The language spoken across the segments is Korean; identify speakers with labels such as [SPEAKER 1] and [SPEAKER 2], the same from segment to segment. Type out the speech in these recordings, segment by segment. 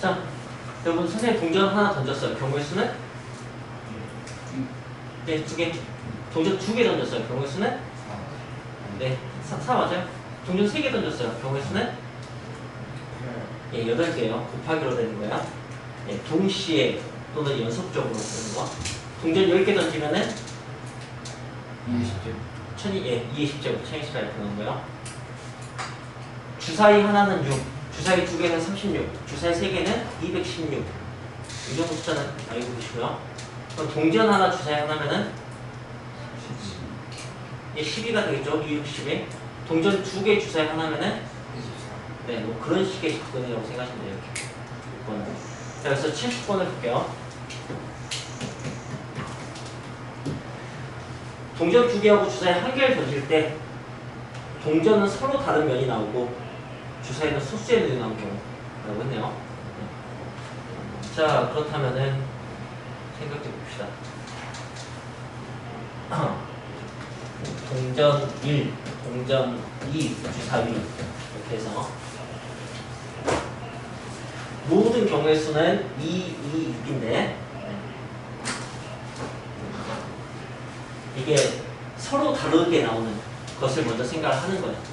[SPEAKER 1] 자, 여러분 선생님 동전 하나 던졌어요. 경우의 수는? 네, 두 개. 동전 두 개 던졌어요. 경우의 수는? 네, 4, 사 맞아요? 동전 세 개 던졌어요. 경우의 수는? 예, 여덟 개요. 곱하기로 되는 거야. 예, 동시에 또는 연속적으로 되는 거. 동전 10개 던지면은
[SPEAKER 2] 20점.
[SPEAKER 1] 천이 예, 220제곱, 1020가 이렇게 나온 거예요. 주사위 하나는 6, 주사위 두 개는 36, 주사위 세 개는 216. 이 정도 숫자는 알고 계시고요. 그럼 동전 하나, 주사위 하나면은 예, 12가 되겠죠? 2, 6, 12. 동전 두 개, 주사위 하나면은
[SPEAKER 2] 24.
[SPEAKER 1] 네, 뭐 그런 식의 접근이라고 생각하시면 돼요. 6번은. 자, 그래서 70번을 볼게요. 동전 두 개하고 주사위 한 개를 던질 때 동전은 서로 다른 면이 나오고 주사위는 면이 나온 경우라고 했네요. 네. 자, 그렇다면은 생각 좀 봅시다. 동전 1, 동전 2, 주사위 이렇게 해서 모든 경우의 수는 2, 2, 6인데 이게 서로 다르게 나오는 것을 먼저 생각을 하는 거예요.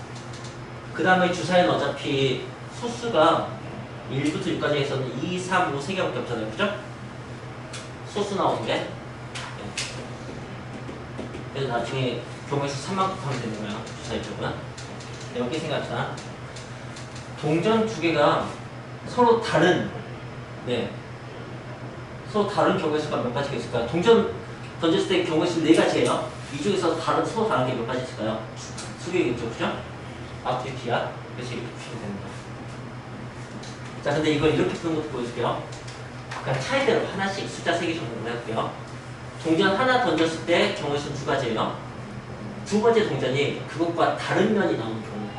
[SPEAKER 1] 그 다음에 주사위는 어차피 소수가 1부터 6까지 해서는 2, 3, 5, 3개밖에 없잖아요. 그죠? 소수 나오는 게. 네. 그래서 나중에 경우의 수 3만 곱하면 되는 거예요. 주사위 쪽은. 네, 여기 생각합시다. 동전 두 개가 서로 다른, 네. 서로 다른 경우의 수가 몇 가지가 있을까요? 동전 던졌을 때 경우의 수네 가지예요. 이 중에서 다른, 서로 다른 게 몇 가지 있을까요? 두 개겠죠, 그죠? 앞뒤 뒤야. 이렇게 푸시면 됩니다. 자, 근데 이걸 이렇게 푸는 것도 보여줄게요. 그러니까 차이대로 하나씩 숫자 세개 정도로 해볼게요. 동전 하나 던졌을 때 경우의 수는 두 가지예요. 두 번째 동전이 그것과 다른 면이 나오는 경우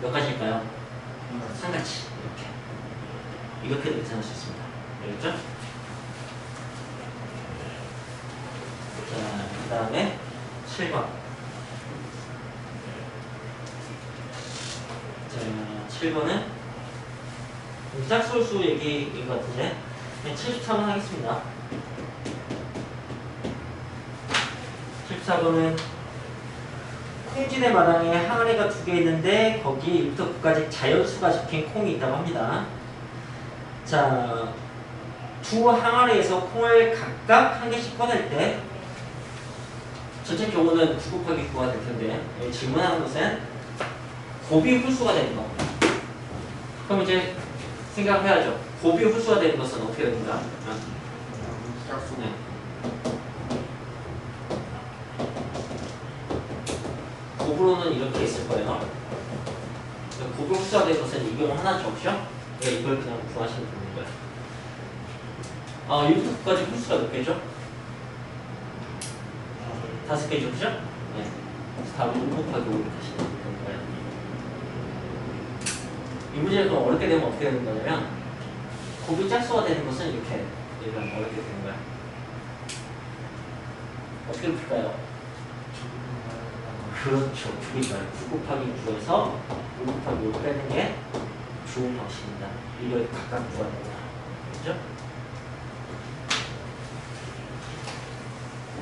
[SPEAKER 1] 몇 가지일까요? 한 가지 이렇게 이렇게 계산할 수 있습니다. 알겠죠? 자, 그 다음에 7번. 7번은 짝솔수 얘기인 것 같은데 그냥 73번 하겠습니다. 74번은 콩진의 마당에 항아리가 두 개 있는데 거기에 1부터 9까지 자연수가 적힌 콩이 있다고 합니다. 자, 두 항아리에서 콩을 각각 한 개씩 꺼낼 때 전체 경우는 9 곱하기 9가 될 텐데 여기 질문하는 것은 곱이 홀수가 되는 거. 그럼 이제 생각해야죠. 곱이 홀수가 되는 것은 어떻게 됩니까? 아,
[SPEAKER 2] 짝수.
[SPEAKER 1] 네. 곱으로는 이렇게 있을 거예요. 곱을 흡수가 된 것은 이 경우 하나죠? 그러니까 이걸 그냥 구하시면 되는 거예요. 아, 1부터 9까지 흡수가 몇 개죠? 다섯 개죠, 그죠? 네. 답은 5 곱하기 5 이렇게 하시면 되는 거예요. 이 문제가 좀 어렵게 되면 어떻게 되는 거냐면 곱이 짝수가 되는 것은 이렇게 이런 어렵게 되는 거야. 어떻게 풀까요? 그렇죠. 줄이죠. 9 곱하기 9에서 5 곱하기 5 빼는 게 좋은 방식입니다. 이걸 각각 구하는 거야. 그죠?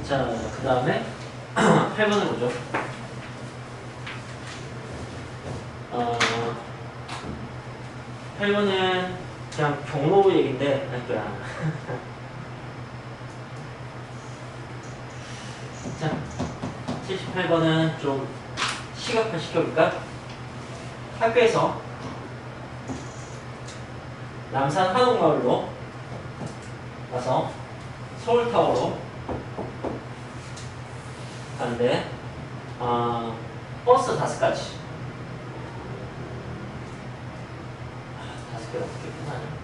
[SPEAKER 1] 자, 그 다음에 8번을 보죠. 어, 8번은 그냥 경로 얘기인데, 아니, 거야. 자, 78번은 좀 시각화 시켜볼까? 학교에서 남산 한옥마을로 가서 서울타워로 가는데 아, 버스 다섯 가지 아, 다섯 개를 어떻게 끝나냐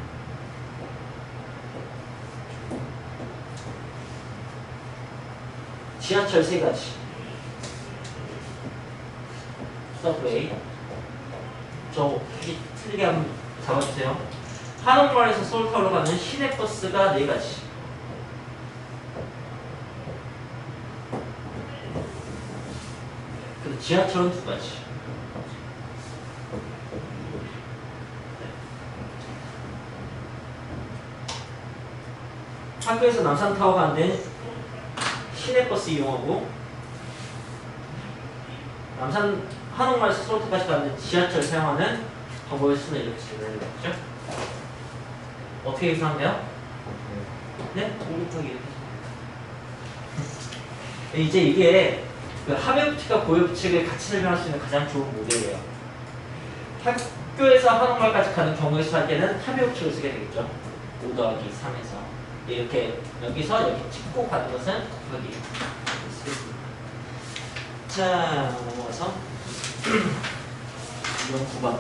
[SPEAKER 1] 지하철 세 가지. 서브웨이. 저 틀리게 한번 잡아주세요. 한옥마을에서 서울타워로 가는 시내버스가 네 가지. 그리고 지하철은 두 가지 학교에서 남산타워 가는 시내버스 이용하고 남산 한옥마을에서 서울까지 가는 지하철 사용하는 정보의 수는 이렇게 진행되는 거죠. 어떻게 계산하면? 네? 5m 이렇게. 이제 이게 그 하배 부칙과 고유 부칙을 같이 설명할 수 있는 가장 좋은 모델이에요. 학교에서 한옥마을까지 가는 경우에 수할 때는 하배 부칙을 쓰게 되겠죠. 5 더하기 3에서 이렇게 여기서 여기 찍고 가는 것은 쓰겠습니다. 자 넘어가서 이건 9번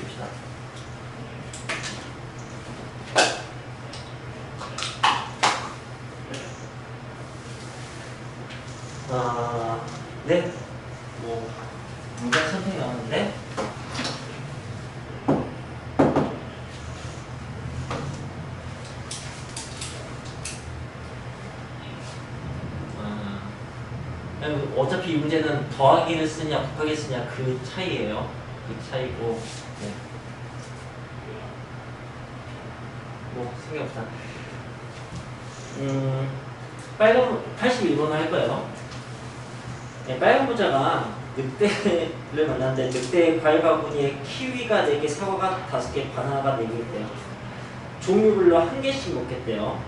[SPEAKER 1] 봅시다. 아, 네. 뭐 문제 선택이 나왔는데 아, 그냥 문제는 더하기를 쓰냐 곱하기 쓰냐 그 차이예요. 그 차이고 네. 뭐 생각합시다. 음, 빨간 81번을 할 거예요. 네, 빨간 모자가 늑대를 만났는데 늑대의 과일 바구니에 키위가 4개, 사과가 5개, 바나나가 4개였대요. 종류별로 한 개씩 먹겠대요.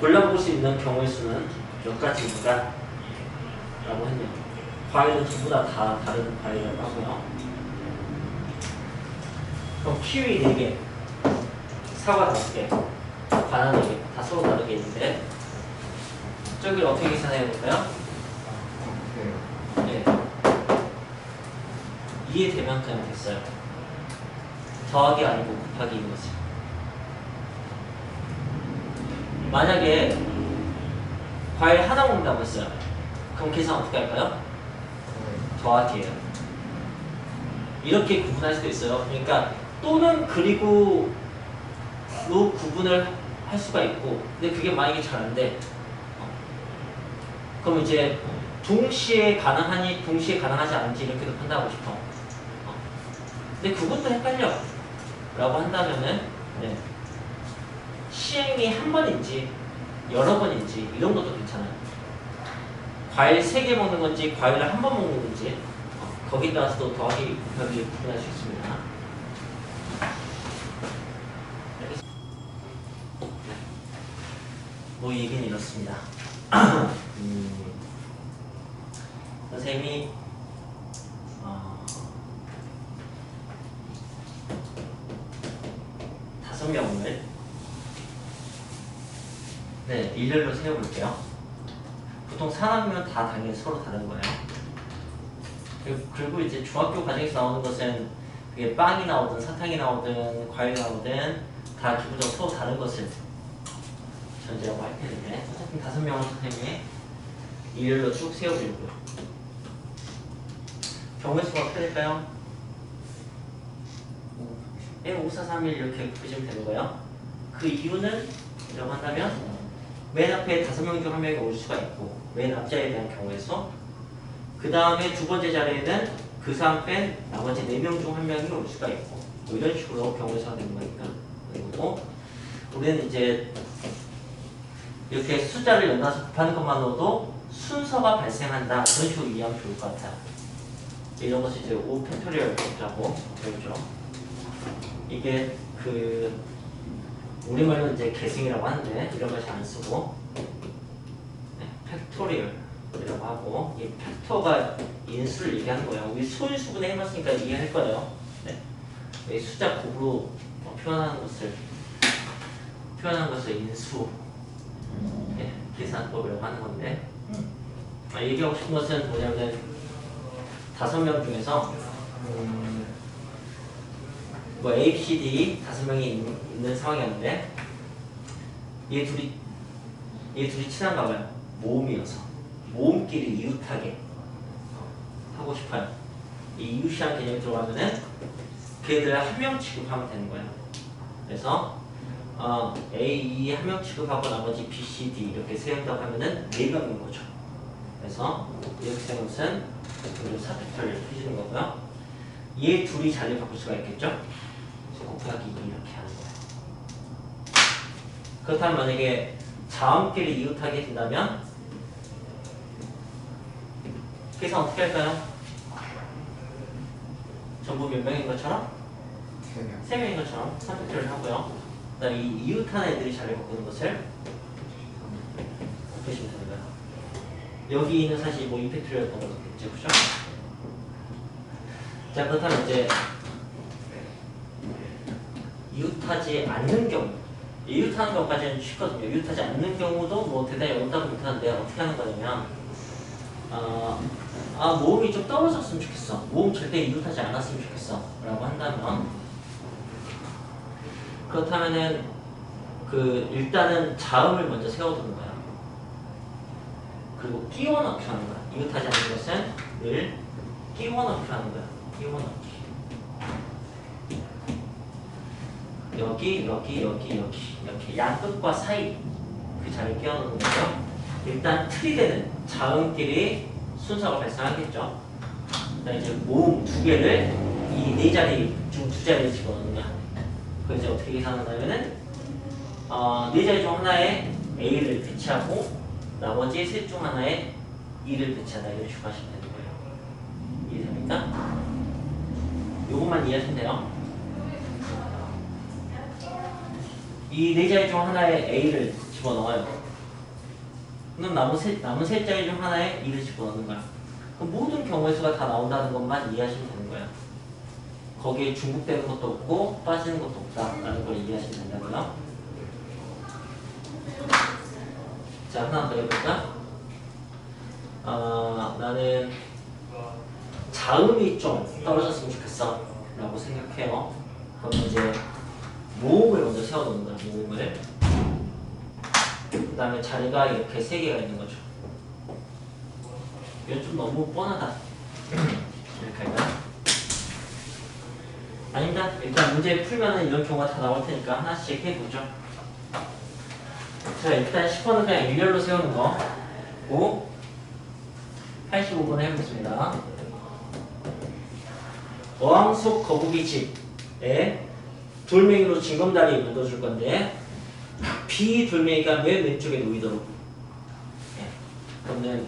[SPEAKER 1] 골라볼 수 있는 경우의 수는 몇 가지인가? 라고 했네요. 과일은 전부 다, 다 다른 과일이라고 하고요. 그럼 키위 4개, 사과 5개, 바나나 4개, 다 서로 다르게 있는데 저기를 어떻게 계산해야 될까요? 네. 이해되면 그냥 됐어요. 더하기 아니고 곱하기 인 거지. 만약에 과일 하나 먹는다고 했어요. 그럼 계산 어떻게 할까요? 더하기예요. 이렇게 구분할 수도 있어요. 그러니까 또는 그리고로 구분을 할 수가 있고, 근데 그게 만약에 잘 안 돼. 어. 그럼 이제 동시에 가능하니 동시에 가능하지 않은지 이렇게도 판단하고 싶어. 어. 근데 그것도 헷갈려. 라고 한다면은 네. 시행이 한 번인지 여러 번인지 이런 것도 괜찮아요. 과일 세개 먹는 건지 과일을 한 번 먹는 건지 어, 거기에 따라서도 더하기 곱하기 구분할 수 있습니다. 뭐 얘기는 이렇습니다. 음. 선생님이 어, 다섯 명을 네 일렬로 세워볼게요. 보통 사람이면 다 당연히 서로 다른 거예요. 그리고- 이제 중학교 과정에서 나오는 것은 그게 빵이 나오든 사탕이 나오든 과일이 나오든 다 기본적으로 서로 다른 것을 전제라고 할 텐데 어쨌든 다섯 명을 선생님이 일렬로 쭉 세워주고요. 경우의 수가 어떻게 될까요? 1, 5, 4, 3, 1 이렇게 보시면 되는 거예요. 그 이유는 뭐라고 한다면 맨 앞에 다섯 명 중 한 명이 올 수가 있고 맨 앞자리에 대한 경우의 수. 그 다음에 두 번째 자리에는 그 사람 뺀 나머지 네 명 중 한 명이 올 수가 있고 뭐 이런 식으로 수가 되는 거니까 그리고 우리는 이제 이렇게 숫자를 연달아서 곱하는 것만으로도 순서가 발생한다 그런 식으로 이해하면 좋을 것 같아요. 이런 것이 이제 오 팩토리얼이라고 배우죠. 이게 그 우리말로 이제 계승이라고 하는데 이런 것이 안 쓰고 네, 팩토리얼이라고 하고 이 팩터가 인수를 얘기하는 거예요. 우리 소인수분해 해봤으니까 이해할 거예요. 네. 이 숫자 곱으로 어, 표현하는 것을 표현하는 것을 인수 네, 계산법이라고 하는 건데 아, 얘기하고 싶은 것은 뭐냐면 다섯 명 중에서 음, 뭐 A, B, C, D 다섯 명이 있는, 있는 상황이었는데 얘 둘이 얘 둘이 친한가 봐요. 모음이어서 모음끼리 이웃하게 하고 싶어요. 이 이웃이라는 개념이 들어가면은 걔들 한명 취급하면 되는 거예요. 그래서 어, A, E 한 명 취급하고 나머지 B, C, D 이렇게 세운다고 하면은 네 명인 거죠. 그래서 이렇게 된 것은 사피털을 해주는 거고요. 얘 둘이 자리를 바꿀 수가 있겠죠. 곱하기 2 이렇게 하는 거예요. 그렇다면 만약에 자음끼리 이웃하게 된다면 계산 어떻게 할까요? 전부 몇 명인 것처럼?
[SPEAKER 2] 세 명.
[SPEAKER 1] 3명인 것처럼 선택을 하고요. 그 다음에 이 이웃하는 애들이 자리를 바꾸는 것을 되는 거예요. 여기는 사실 뭐 임팩트를 넣었겠죠, 그죠? 자, 그렇다면 이제 이웃하지 않는 경우 이웃하는 경우까지는 쉽거든요. 이웃하지 않는 경우도 뭐 대단히 어렵다고 못하는데 어떻게 하는 거냐면 어, 아 모음이 좀 떨어졌으면 좋겠어. 모음 절대 이웃하지 않았으면 좋겠어. 라고 한다면 그렇다면은 그 일단은 자음을 먼저 세워두는 거야. 그리고 끼워 넣기 하는 거야. 이웃하지 않는 것은 늘 끼워 넣기 하는 거야. 끼워 넣기. 여기 여기 여기 여기 이렇게 양끝과 사이 그 자리를 끼워 넣는 거죠. 일단 틀이 되는 자음끼리 순서가 발생하겠죠. 그다음에 이제 모음 두 개를 이 네 자리 중 두 자리에 집어넣는 거야. 그 이제 어떻게 계산하냐면은 어, 네 자리 중 하나에 A를 배치하고 나머지 셋 중 하나에 E를 배치하다 이런 식으로 하시면 되는 거예요. 이해됩니까? 요것만 이해하시면 돼요. 이 네 자리 중 하나에 A를 집어넣어요. 그럼 남은 세, 남은 세 자리 중 하나에 E를 집어넣는 거야. 그럼 모든 경우의 수가 다 나온다는 것만 이해하시면 되는 거예요. 거기에 중복되는 것도 없고 빠지는 것도 없다라는 걸 이해하시면 된다고요. 자 하나 더 해볼까? 아 나는 자음이 좀 떨어졌으면 좋겠어 라고 생각해요. 그럼 이제 모음을 먼저 세워놓는 거야 모음을. 그 다음에 자리가 이렇게 세 개가 있는 거죠. 이건 좀 너무 뻔하다. 이렇게 할까요? 아닙니다. 일단 문제 풀면은 이런 경우가 다 나올 테니까 하나씩 해보죠. 자, 일단 10번은 그냥 일렬로 세우는 거. 고 85번 해보겠습니다. 어항 속 거북이 집에 돌멩이로 징검다리 묻어줄 건데 비 돌멩이가 맨 왼쪽에 놓이도록. 네. 그러면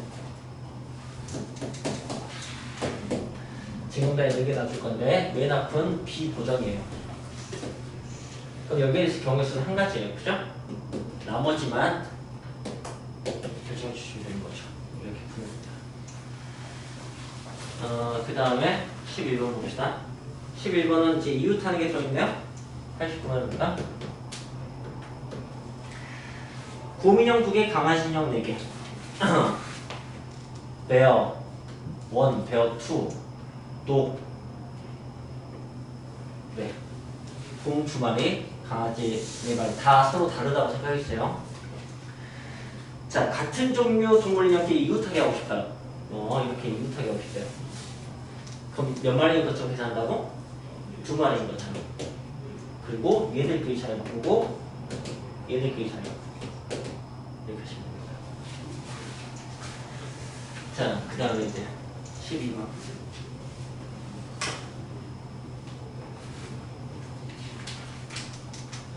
[SPEAKER 1] 징검다리 4개 놔줄 건데 맨 앞은 비 보정이에요. 그럼 여기에 있을 경우의 수는 한 가지예요. 그죠? 나머지만 결정해 주시면 되는 거죠. 이렇게 풉니다. 어, 그 다음에 11번 봅시다. 11번은 이제 이웃하는 게좀 있네요. 89번입니다 곰인형 2개, 강아지인형 4개. 베어 1, 베어 2, 독 네. 곰 2마리, 강아지 4마리 다 서로 다르다고 생각했어요. 자, 같은 종류 동물인형끼리 이웃하게 하고 싶어요. 어, 이렇게 이웃하게 하고 싶어요. 그럼 몇 마리인 것처럼 계산한다고? 두 마리인 것처럼. 그리고 얘들끼리 잘 바꾸고 얘들끼리 잘 이렇게 하시면 됩니다. 자, 그 다음에 이제 12번.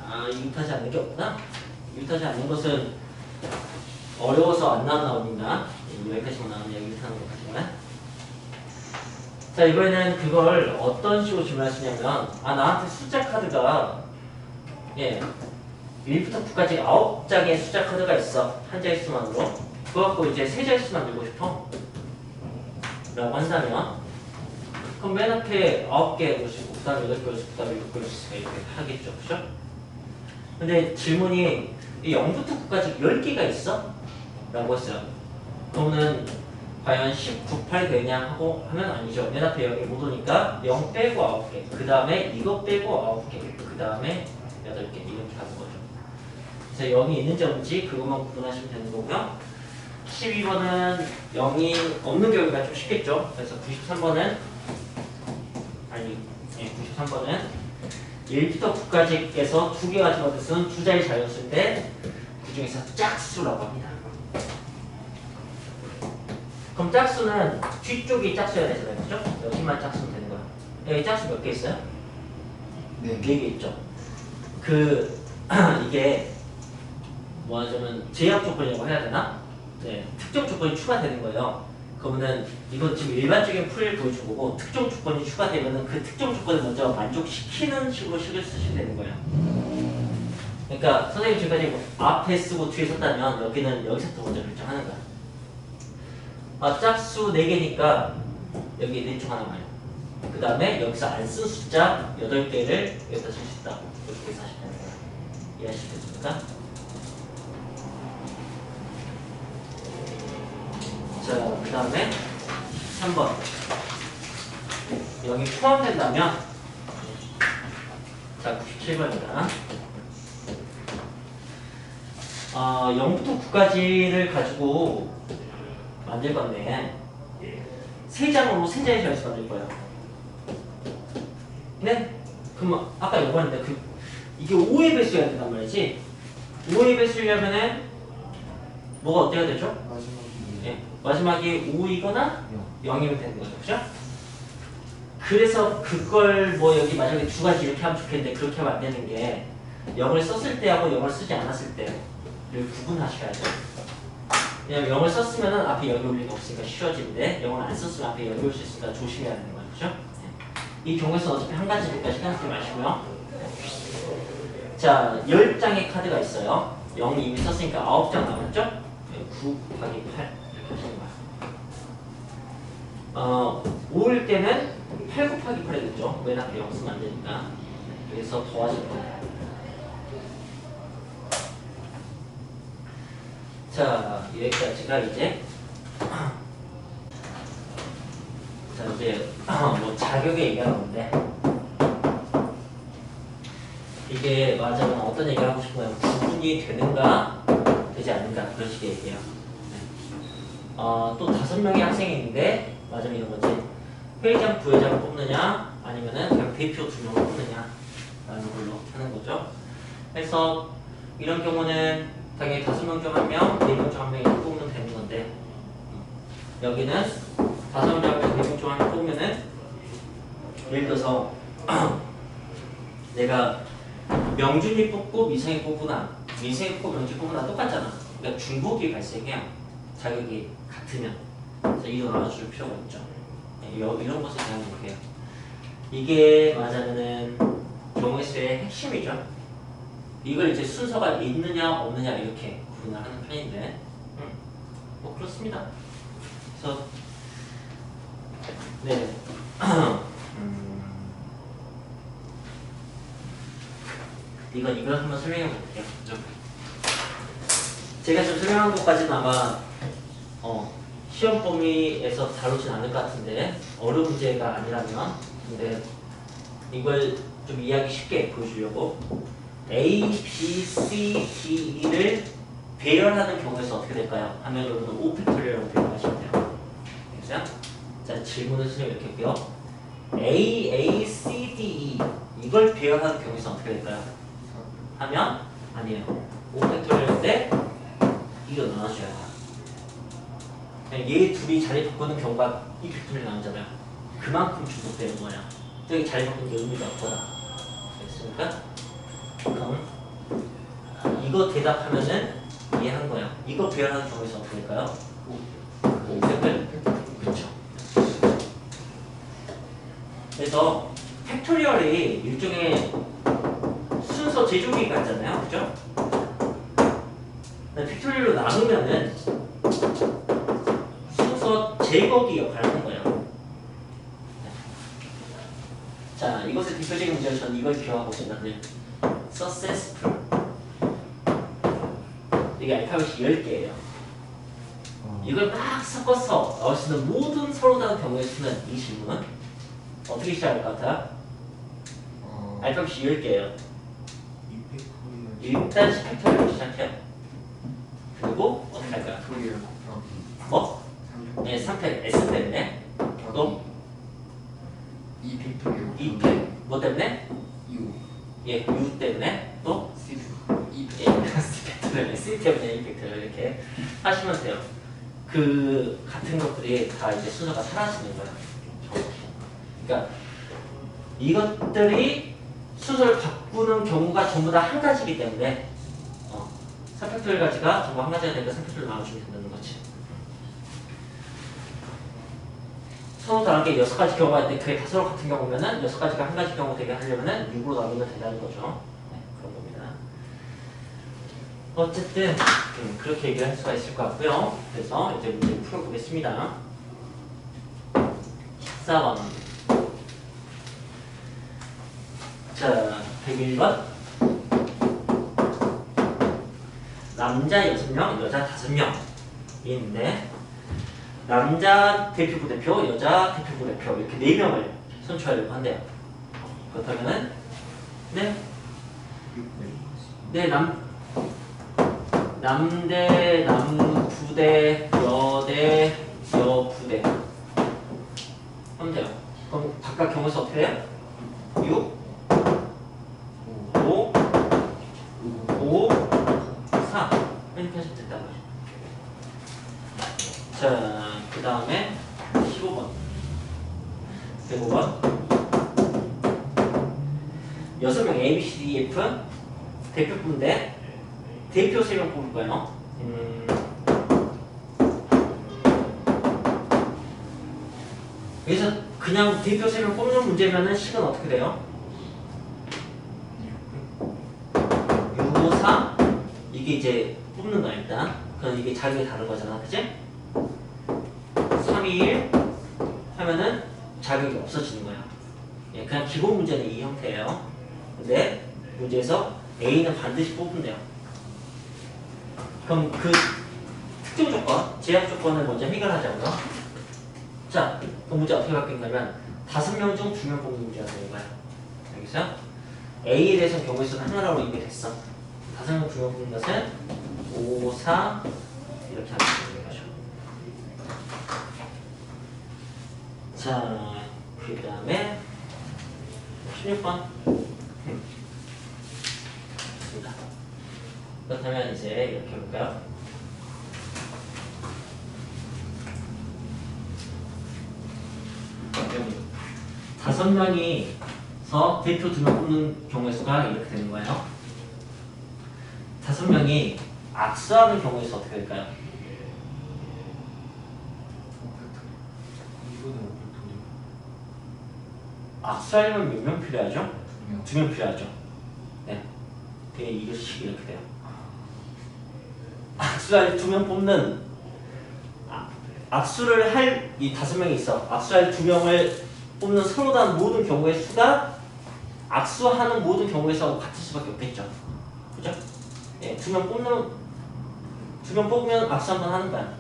[SPEAKER 1] 아, 이웃하지 않는 게 없구나? 이웃하지 않는 것은 어려워서 안 나오나옵니다. 여기까지만 나오면 이웃하는 것까지만. 자, 이번에는 그걸 어떤 식으로 질문하시냐면, 아, 나한테 숫자 카드가, 예, 1부터 9까지 9장의 숫자 카드가 있어. 한 자릿수만으로. 그거 갖고 이제 세 자릿수 만들고 싶어. 라고 한다면, 그럼 맨 앞에 9개 놓으시고, 그 다음에 8개 놓으시고, 그 다음에 6개 놓으시고, 이렇게 하겠죠. 그죠? 근데 질문이 이 0부터 9까지 10개가 있어? 라고 했어요. 그러면 과연 10, 9, 8 되냐 하고 하면 아니죠. 맨 앞에 0이 못 오니까 0 빼고 9개. 그 다음에 이거 빼고 9개. 그 다음에 8개. 이렇게 하는 거죠. 그래서 0이 있는지 없는지 그것만 구분하시면 되는 거고요. 12번은 0이 없는 경우가 좀 쉽겠죠. 그래서 93번은 아니, 예, 93번은 1부터 9까지께서 두 개가 집어넣으면 두 자리 자리였을 때 그 중에서 짝수라고 합니다. 그럼 짝수는 뒤쪽이 짝수여야 되잖아요. 그죠? 여기만 짝수면 되는 거야. 여기 짝수 몇 개 있어요?
[SPEAKER 2] 네.
[SPEAKER 1] 네개 있죠. 그 이게 뭐 하자면 제약 조건이라고 해야 되나? 네, 특정 조건이 추가되는 거예요. 그러면은 이건 지금 일반적인 풀이를 보여준 거고 특정 조건이 추가되면은 그 특정 조건을 먼저 만족시키는 식으로 식을 쓰시면 되는 거예요. 그러니까 선생님 지금까지 뭐 앞에 쓰고 뒤에 썼다면 여기는 여기서부터 먼저 결정하는 거야. 아, 짝수 4개니까 여기 넷중 하나 와요. 그 다음에 여기서 안 쓴 숫자 8개를 여기다 쓸 수 있다. 이렇게 하시면 돼요. 이해하시겠습니까? 자, 그 다음에 3번. 여기 포함된다면, 자, 97번입니다. 어, 0부터 9까지를 가지고 만들 건데, 세 장으로 세 장의 자리수 만들 거예요. 네? 그럼 아까 요거였는데 그 이게 5의 배수여야 된단 말이지. 5의 배수려면은 뭐가 어때야 되죠?
[SPEAKER 2] 마지막
[SPEAKER 1] 예, 마지막에 5이거나 0이면 되는 거죠, 그죠? 그래서 그걸 뭐 여기 마지막에 두 가지 이렇게 하면 좋겠는데 그렇게 하면 안 되는 게 0을 썼을 때하고 0을 쓰지 않았을 때를 구분하셔야 돼요. 왜냐면 0을 썼으면 앞에 0이 올 리가 없으니까 쉬워지는데 0을 안 썼으면 앞에 0이 올 수 있으니까 조심해야 되는 거죠, 그죠? 이 경우에서 어차피 한 가지니까 시간 쓰지 마시고요. 자, 10장의 카드가 있어요. 0이 이미 썼으니까 9장 남았죠? 9 곱하기 8 어, 5일 때는 8 곱하기 8이 되죠. 왜 앞에 0 쓰면 안 되니까. 그래서 더하실 거예요. 자, 여기까지가 이제 자, 이제 뭐 자격의 얘기가 나오는데 이게 맞아면 어떤 얘기를 하고 싶은 거예요? 구분이 되는가 되지 않는가 그런 식의 얘기예요. 네. 어, 또 다섯 명의 학생이 있는데 맞으면 이런 거지. 회장, 부회장을 뽑느냐 아니면은 그냥 대표 두 명을 뽑느냐 라는 걸로 하는 거죠. 그래서 이런 경우는 당연히 다섯 명 중 한 명, 네 명 중 한 명이 뽑으면 되는 건데 음. 여기는 다섯 명 중 네 명 중 한 명 뽑으면은 예를 들어서 내가 명준이 뽑고 미성이 뽑거나 미성이 뽑고 명준이 뽑거나 똑같잖아. 그러니까 중복이 발생해요. 자격이 같으면. 이거 나눠줄 필요가 있죠. 네, 여- 이런 것을 그냥 볼게요. 이게 맞으면은 경우의 수의 핵심이죠. 이걸 이제 순서가 있느냐 없느냐 이렇게 구분을 하는 편인데, 음, 뭐 그렇습니다. 그래서 네. 음, 이건 이걸 한번 설명해 볼게요. 좀. 제가 좀 설명한 것까지는 아마 어, 시험 범위에서 다루진 않을 것 같은데 어려운 문제가 아니라면 근데 이걸 좀 이해하기 쉽게 보여주려고 A, B, C, D, E를 배열하는 경우에서 어떻게 될까요? 하면 여러분은 오팩토리얼로 배열하시면 돼요. 됐어요? 자 질문을 선생님 이렇게 할게요. A, A, C, D, E 이걸 배열하는 경우에서 어떻게 될까요? 하면 아니에요. 오팩토리얼인데 이거 나눠줘야 돼요. 얘 둘이 자리 바꾸는 경우가 이 팩토리얼 나오잖아요. 그만큼 중복되는 거야. 저기 자리 바꾸는 게 의미가 없거나. 됐습니까? 그럼 이거 대답하면은 이해한 거야. 이거 배열하는 경우에서 될까요? 오팩을 그렇죠. 그래서 팩토리얼이 일종의 순서 제조기가 있잖아요. 그죠? 팩토리얼로 나누면은 제거기 역할을 하는 거예요. 자, 이것의 대표적인 문제는 저는 이걸 기억하고. 늘 successful. 이게 알파벳이 10개예요. 이걸 막 섞어서 나올 수 있는 모든 서로 다른 경우에 쓰는 이 질문은 어떻게 시작할 것 같아요? 알파벳이 10개예요. 일단 팩토리얼로 시작해요. 그리고 어떻게 할까요? 네, 3팩 S 때문에
[SPEAKER 2] 또이 팩토리얼
[SPEAKER 1] 2팩 뭐 때문에?
[SPEAKER 2] U
[SPEAKER 1] 예, U 때문에 또
[SPEAKER 2] C 이
[SPEAKER 1] 예, S 팩토리얼 C 때문에 2 팩토리얼 이렇게 하시면 돼요. 그 같은 것들이 다 이제 순서가 사라지는. 정확히. 그러니까 이것들이 순서를 바꾸는 경우가 전부 다 한 가지이기 때문에 어, 3팩토리얼 가지가 전부 한 가지가 되니까 3팩토리얼 나눠주면 된다는 거지. 서로 다르게 여섯 가지 경우가 있는데 그게 다 서로 같은 경우면은 여섯 가지가 한 가지 경우 되게 하려면은 6으로 나누면 된다는 거죠. 네, 그런 겁니다. 어쨌든 음, 그렇게 얘기를 할 수가 있을 것 같고요. 그래서 이제 문제를 풀어보겠습니다. 14번. 자, 101번. 남자 6명, 여자 5명. 있는데, 남자 대표 부 대표, 여자 대표 부 대표 이렇게 네 명을 선출하려고 한대요. 그렇다면은 네, 네 남, 남대, 남부대, 여대, 여부대 하면 돼요. 그럼 각각 경우에서 어떻게 돼요? 6, 5, 5, 4 이렇게 하시면 된다는 거죠. 자, 그 다음에 15번. 105번. 6명 A, B, C, D, E, F 대표 뽑는데 대표 3명 뽑을 거예요. 음, 여기서 그냥 대표 3명 뽑는 문제면은 식은 어떻게 돼요? 6, 4 이게 이제 뽑는 거야 일단. 그럼 이게 자격이 다른 거잖아, 그치? 3, 2, 1 하면은 자격이 없어지는 거야. 예, 그냥 기본 문제는 이 형태예요. 근데 문제에서 A는 반드시 뽑은대요. 그럼 그 특정 조건, 제약 조건을 먼저 해결하자고요. 자, 그 문제 어떻게 바뀌냐면 다섯 명 중 두 명 뽑는 문제가 되는 거야. 알겠어요? A에 대해서 경우의 수는 하나라고 이미 됐어. 다섯 명 두 명 뽑는 것은 5, 4 이렇게 하면 되는 거죠. 자, 그 다음에 16번. 좋습니다. 그렇다면 이제 이렇게 해볼까요? 여기 다섯 명이서 대표 두 명 뽑는 경우의 수가 이렇게 되는 거예요. 다섯 명이 악수하는 경우의 수 어떻게 될까요? 악수하려면 몇 명 필요하죠? 두 명 필요하죠. 네. 되게 이것이 이렇게 돼요. 악수할 두 명 뽑는 아, 악수를 할 이 다섯 명이 있어. 악수할 두 명을 뽑는 서로 다른 모든 경우의 수가 악수하는 모든 경우의 수하고 같을 수밖에 없겠죠. 그죠? 예, 두 명 뽑는 두 명 뽑으면 악수 한 번 하는 거야.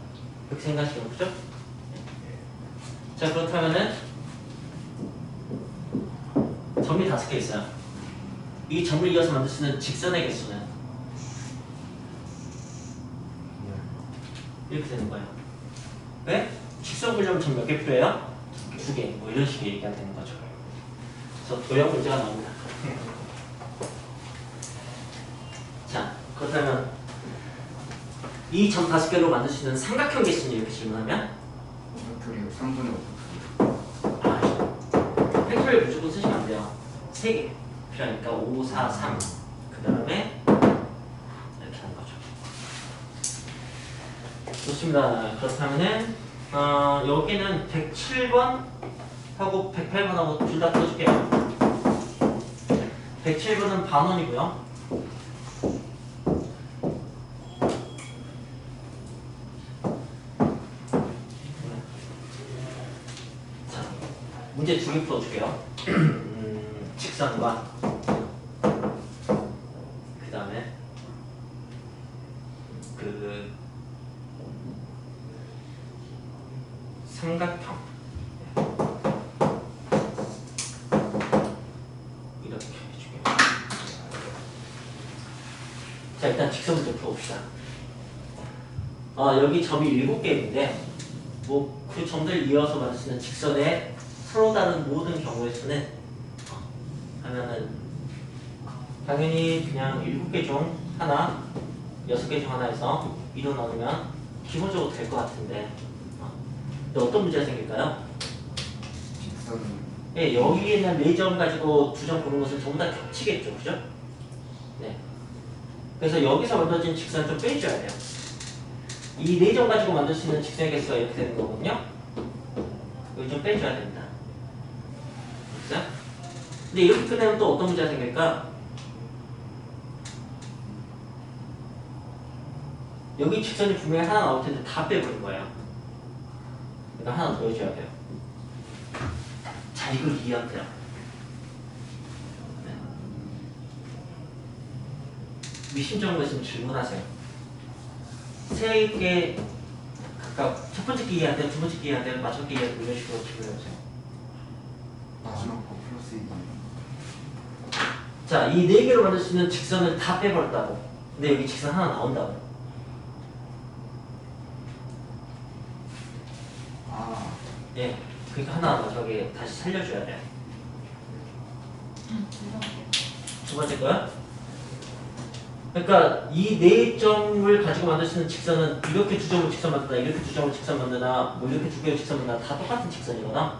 [SPEAKER 1] 그렇게 생각하시면 그죠? 자 그렇다면은 점이 다섯 개 있어요. 이 점을 이어서 만들 수 있는 직선의 개수는 이렇게 되는 거예요. 왜? 직선 보려면 점 몇 개 필요해요? 두 개. 뭐 이런 식의 얘기가 되는 거죠. 그래서 도형 문제가 나옵니다. 자, 그렇다면 이 점 다섯 개로 만들 수 있는 삼각형 개수는 이렇게 질문하면
[SPEAKER 2] 오펙토리오 3분의 오펙토리오
[SPEAKER 1] 아, 팩토리얼 3개 필요하니까 5, 4, 3. 그 다음에 이렇게 하는 거죠. 좋습니다. 그렇다면은 어, 여기는 107번 하고 108번하고 둘다 떠줄게요. 107번은 반원이고요. 자, 문제 중에 풀어줄게요. 음, 직선과 그 다음에 그 삼각형 이렇게 해줄게요. 자 일단 직선부터 풀어봅시다. 아 여기 점이 일곱 개 있는데 뭐 그 점들 이어서 만들 수 있는 직선의 서로 다른 모든 경우의 수는 6개 중 하나, 6개 중 하나에서 2로 넣으면 기본적으로 될 것 같은데 어. 근데 어떤 문제가 생길까요? 네, 여기에 있는 4점 가지고 두 점 보는 것은 전부 다 겹치겠죠, 그죠? 네. 그래서 여기서 만들어진 직선을 좀 빼줘야 돼요. 이 4점 가지고 만들 수 있는 직선의 개수가 이렇게 되는 거거든요. 여기 좀 빼줘야 됩니다. 그죠? 근데 이렇게 끝내면 또 어떤 문제가 생길까? 여기 직선이 분명히 하나 나올 텐데 다 빼버린 거예요. 그러니까 하나 더 해줘야 돼요. 자, 이걸 이해하면 돼요. 네. 거 있으면 질문하세요. 세 개, 각각 첫 번째 게 이해할 때, 두 번째 게 이해할 때, 마지막 게 이해할 때 이런 식으로 질문해보세요.
[SPEAKER 2] 마지막 거 플러스 2
[SPEAKER 1] 자, 이 네 개로 만들 수 있는 직선을 다 빼버렸다고. 근데 여기 직선 하나 나온다고.
[SPEAKER 2] 아
[SPEAKER 1] 예. 그러니까 하나 마지막에 다시 살려줘야 돼. 두 번째 거야? 그러니까 이 네 점을 가지고 만들 수 있는 직선은 이렇게 두 점을 직선 만드나 이렇게 두 점을 직선 만드나 뭐 이렇게 두 개를 직선 만드나 다 똑같은 직선이거나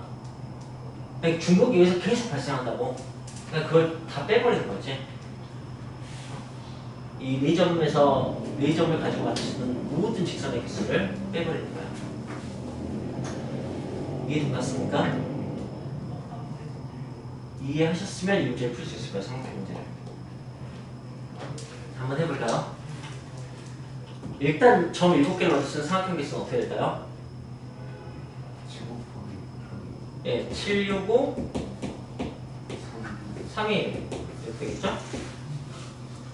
[SPEAKER 1] 그러니까 중복이 여기서 계속 발생한다고 그러니까 그걸 다 빼버리는 거지 이 네 점에서 네 점을 가지고 만들 수 있는 모든 직선의 개수를 빼버리는 거야 이해된 것 같습니까? 이해하셨으면 이 문제를 풀 수 있을 거예요 상대 문제를 한번 해볼까요? 일단 점 7개를 만들 수 있는 삼각형 개수는 어떻게 될까요? 예, 7, 6, 5,
[SPEAKER 2] 3
[SPEAKER 1] 3이 이렇게 되겠죠?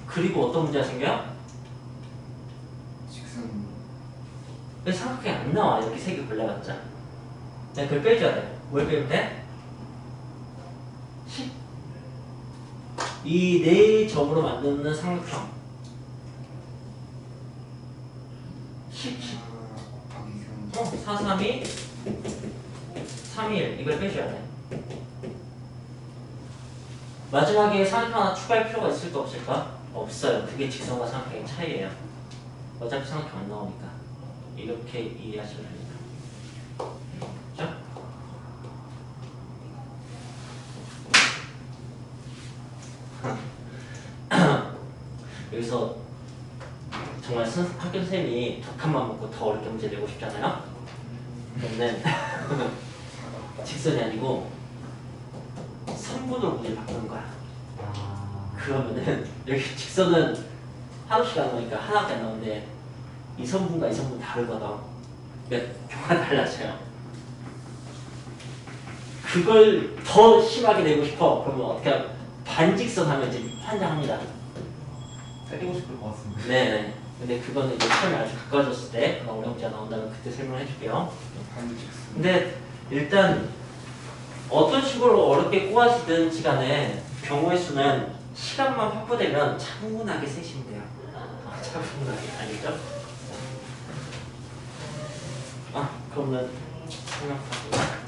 [SPEAKER 1] 그리고 어떤 문제가 생겨요?
[SPEAKER 2] 직선
[SPEAKER 1] 왜 삼각형이 안 나와? 이렇게 세 개 골라봤자 네, 그걸 빼줘야 돼. 뭘 빼면 돼? 10. 이 네 점으로 만드는 삼각형 10, 10.
[SPEAKER 2] 아, 곱하기 3
[SPEAKER 1] 어, 4, 3, 2, 3, 1 이걸 빼줘야 돼. 마지막에 삼각형 하나 추가할 필요가 있을까 없을까? 없어요. 그게 직선과 삼각형의 차이예요. 어차피 삼각형 안 나오니까 이렇게 이해하시면 됩니다. 그죠? 여기서 정말 선, 학교 선생님이 독한만 먹고 더 어렵게 문제 내고 싶잖아요. 그러면 직선이 아니고 3분으로 문제를 바꾸는 거야. 그러면은 여기 직선은 하나씩 안 나오니까 하나밖에 안 나오는데 이 선분과 이 선분 다르거든. 그러니까 교가 달라져요. 그걸 더 심하게 내고 싶어. 그러면 어떻게 하면 반직선 하면 이제 환장합니다.
[SPEAKER 2] 때리고 싶을 것 같은데
[SPEAKER 1] 네네. 근데 그거는 이제 처음에 아주 가까워졌을 때 그런 어려운 나온다면 그때 설명을 해줄게요. 근데 일단 어떤 식으로 어렵게 꼬아지든지 간에 경우의 수는 시간만 확보되면 차분하게 세시면 돼요. 아, 차분하게 알겠죠? 아 그러면 생각하고